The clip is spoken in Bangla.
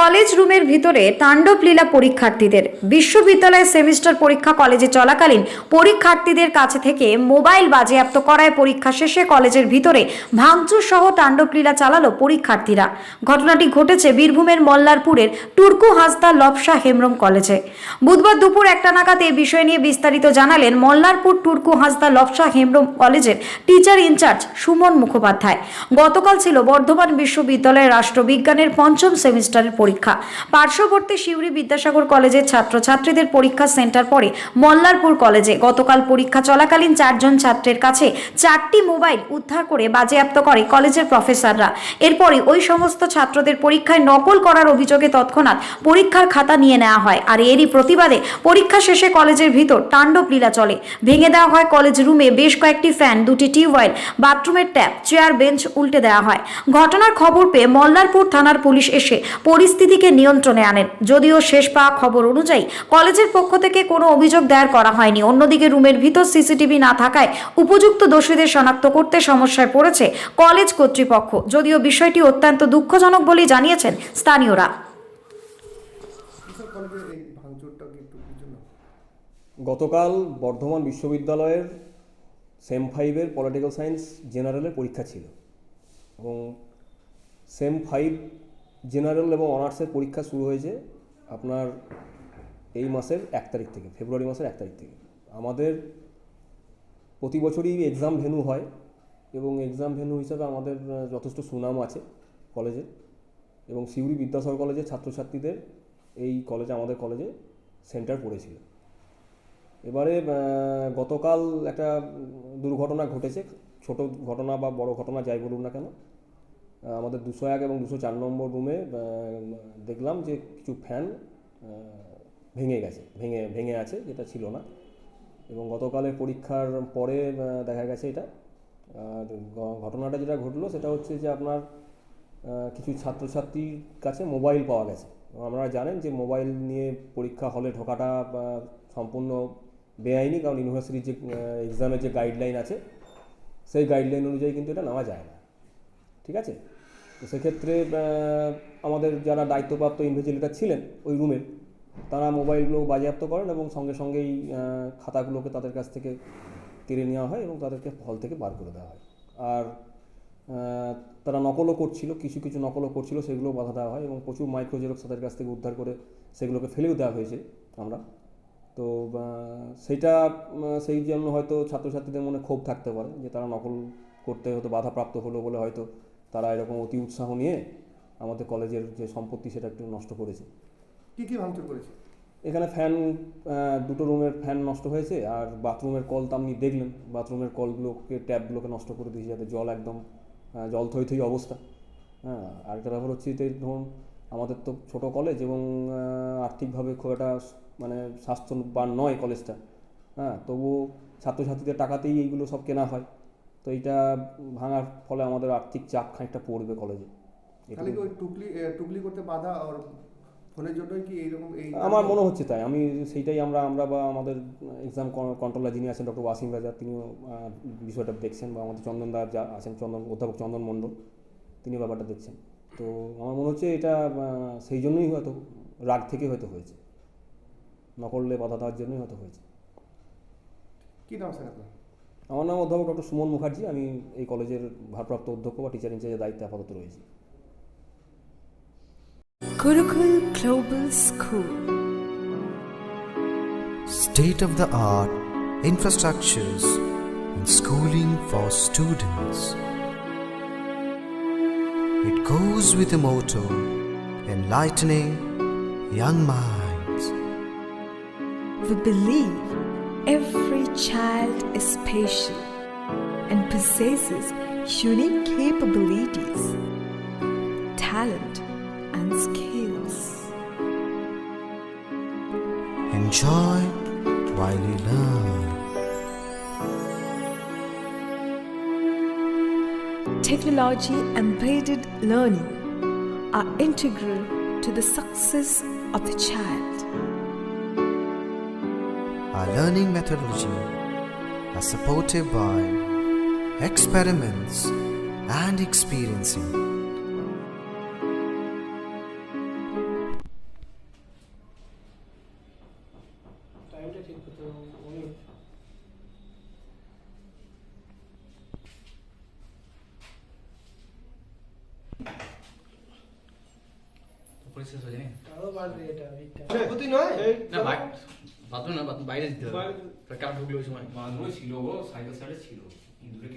কলেজ রুমের ভিতরে তাণ্ডব লীলা পরীক্ষার্থীদের। বিশ্ববিদ্যালয়ের সেমিস্টার পরীক্ষা কলেজে চলাকালীন পরীক্ষার্থীদের কাছে থেকে মোবাইল বাজেয়াপ্ত করায় পরীক্ষা শেষে কলেজের ভিতরে ভাঙচুর সহ তাণ্ডব লীলা চালালো পরীক্ষার্থীরা। ঘটনাটি ঘটেছে বীরভূমের মল্লারপুরের টুরকু হাসদা লবসা হেমরম কলেজে। বুধবার দুপুর একটা নাগাদ এই বিষয় নিয়ে বিস্তারিত জানালেন মল্লারপুর টুরকু হাসদা লবসা হেমরম কলেজের টিচার ইনচার্জ সুমন মুখোপাধ্যায়। গতকাল ছিল বর্ধমান বিশ্ববিদ্যালয়ের রাষ্ট্রবিজ্ঞানের পঞ্চম সেমিস্টারের পরীক্ষা। পার্শ্ববর্তী শিউরি বিদ্যাসাগর কলেজের ছাত্রছাত্রীদের পরীক্ষা সেন্টার পড়ে মল্লারপুর কলেজে গতকাল পরীক্ষা চলাকালীন চারজন ছাত্রের কাছে চারটি মোবাইল উদ্ধার করে বাজেয়াপ্ত করে কলেজের প্রফেসররা। এরপরে ওই সমস্ত ছাত্রদের পরীক্ষায় নকল করার অভিযোগে তৎক্ষণাৎ পরীক্ষার খাতা নিয়ে নেওয়া হয়। আর এরই প্রতিবাদে পরীক্ষা শেষে কলেজের ভিতর তাণ্ডব লীলা চলে। ভেঙে দেওয়া হয় কলেজ রুমে বেশ কয়েকটি ফ্যান, দুটি টিউবওয়েল, বাথরুমের ট্যাপ চেয়ার, বেঞ্চ উল্টে দেওয়া হয়। ঘটনার খবর পেয়ে মল্লারপুর থানার পুলিশ এসে পরিস্থিতিকে নিয়ন্ত্রণে আনেন। যদিও শেষ পাওয়া খবর অনুযায়ী কলেজের পক্ষ থেকে কোনো অভিযোগ দায়ের করা হয়নি। অন্যদিকে রুমের ভিতর সিসিটিভি না থাকায় উপযুক্ত দোষীদের শনাক্ত করতে সমস্যায় পড়েছে কলেজ কর্তৃপক্ষ। যদিও বিষয়টি অত্যন্ত দুঃখজনক বলেই জানিয়েছেন স্থানীয়রা। গতকাল বর্ধমান বিশ্ববিদ্যালয়ের সেম ফাইভের পলিটিক্যাল সায়েন্স জেনারেলের পরীক্ষা ছিল এবং সেম ফাইভ জেনারেল এবং অনার্সের পরীক্ষা শুরু হয়েছে আপনার এই মাসের এক তারিখ থেকে, ফেব্রুয়ারি মাসের এক তারিখ থেকে। আমাদের প্রতি বছরই এক্সাম ভেন্যু হয় এবং এক্সাম ভেন্যু হিসাবে আমাদের যথেষ্ট সুনাম আছে কলেজে এবং সিউড়ি বিদ্যাসাগর কলেজের ছাত্রছাত্রীদের এই কলেজে, আমাদের কলেজে সেন্টার পড়েছিল। এবারে গতকাল একটা দুর্ঘটনা ঘটেছে, ছোট ঘটনা বা বড় ঘটনা যাই বলুন না কেন আমাদের দুশো এক এবং দুশো চার নম্বর রুমে দেখলাম যে কিছু ফ্যান ভেঙে গেছে, ভেঙে ভেঙে আছে, যেটা ছিল না। এবং গতকালের পরীক্ষার পরে দেখা গেছে এটা। আর ঘটনাটা যেটা ঘটলো, সেটা হচ্ছে যে আপনার কিছু ছাত্রছাত্রীর কাছে মোবাইল পাওয়া গেছে। আপনারা জানেন যে মোবাইল নিয়ে পরীক্ষা হলে ঢোকাটা সম্পূর্ণ বেআইনি, কারণ ইউনিভার্সিটির যে এক্সামের যে গাইডলাইন আছে, সেই গাইডলাইন অনুযায়ী কিন্তু এটা নেওয়া যায় না। ঠিক আছে? তো সেক্ষেত্রে আমাদের যারা দায়িত্বপ্রাপ্ত ইনভেজিলেটার ছিলেন ওই রুমের তারা মোবাইলগুলো বাজেয়াপ্ত করেন এবং সঙ্গে সঙ্গেই খাতাগুলোকে তাদের কাছ থেকে কেড়ে নেওয়া হয় এবং তাদেরকে হল থেকে বার করে দেওয়া হয়। আর তারা নকলও করছিল, কিছু কিছু নকলও করছিল সেগুলো বাধা দেওয়া হয় এবং প্রচুর মাইক্রো জেরক্স তাদের কাছ থেকে উদ্ধার করে সেগুলোকে ফেলেও দেওয়া হয়েছে আমরা। তো সেইটা সেই জন্য হয়তো ছাত্রছাত্রীদের মনে ক্ষোভ থাকতে পারে যে তারা নকল করতে হয়তো বাধাপ্রাপ্ত হলো বলে হয়তো তারা এরকম অতি উৎসাহ নিয়ে আমাদের কলেজের যে সম্পত্তি সেটা একটু নষ্ট করেছে। কি কি ভাঙচুর করেছে? এখানে ফ্যান দুটো রুমের ফ্যান নষ্ট হয়েছে আর বাথরুমের কল তো আপনি দেখলেন বাথরুমের কলগুলোকে ট্যাপগুলোকে নষ্ট করে দিয়েছে যাতে জল একদম জল থই থই অবস্থা। হ্যাঁ আরেকটা ব্যাপার হচ্ছে যে ধরুন আমাদের তো ছোট কলেজ এবং আর্থিকভাবে খুব একটা মানে স্বাস্থ্যবান নয় কলেজটা। হ্যাঁ তবুও ছাত্রছাত্রীদের টাকাতেই এইগুলো সব কেনা হয়। তো এইটা ভাঙার ফলে আমাদের আর্থিক চাপ খানিকটা পড়বে কলেজে খালি কি ওই টুকলি টুকলি করতে বাধা আর ফোনের জন্যই কি এইরকম এই আমার মনে হচ্ছে তাই। আমি সেইটাই আমরা আমরা বা আমাদের এক্সাম কন্ট্রোলার যিনি আছেন ডক্টর ওয়াসিম রাজা তিনিও বিষয়টা দেখছেন বা আমাদের চন্দনদা যা আছেন চন্দন অধ্যাপক চন্দন মণ্ডল তিনি ব্যাপারটা দেখছেন। তো আমার মনে হচ্ছে এটা সেই জন্যই হয়তো রাগ থেকে হয়তো হয়েছে। নকলে বাধা দেওয়ার জন্যই হয়তো হয়েছে। কি নাম স্যার আপনার? আমার নাম অধ্যাপক ডক্টর সুমন মুখার্জি আমি এই কলেজের ভারপ্রাপ্ত অধ্যক্ষ বা টিচার ইনচার্জের দায়িত্বে আপাতত রয়েছি state of the art infrastructures and schooling for students. It goes with the motto enlightening young minds. We believe every child is special and possesses unique capabilities, talent, and skills. Enjoy while you learn. Technology embedded learning are integral to the success of the child. Our learning methodology are supported by experiments and experiencing. Bathroom না বাথরুম বাইরে দিতে হবে। কার ঢুকলো ওই সময়। বাথরুমে ছিল সাইকেল সাইডে ছিল। ইঁদুরে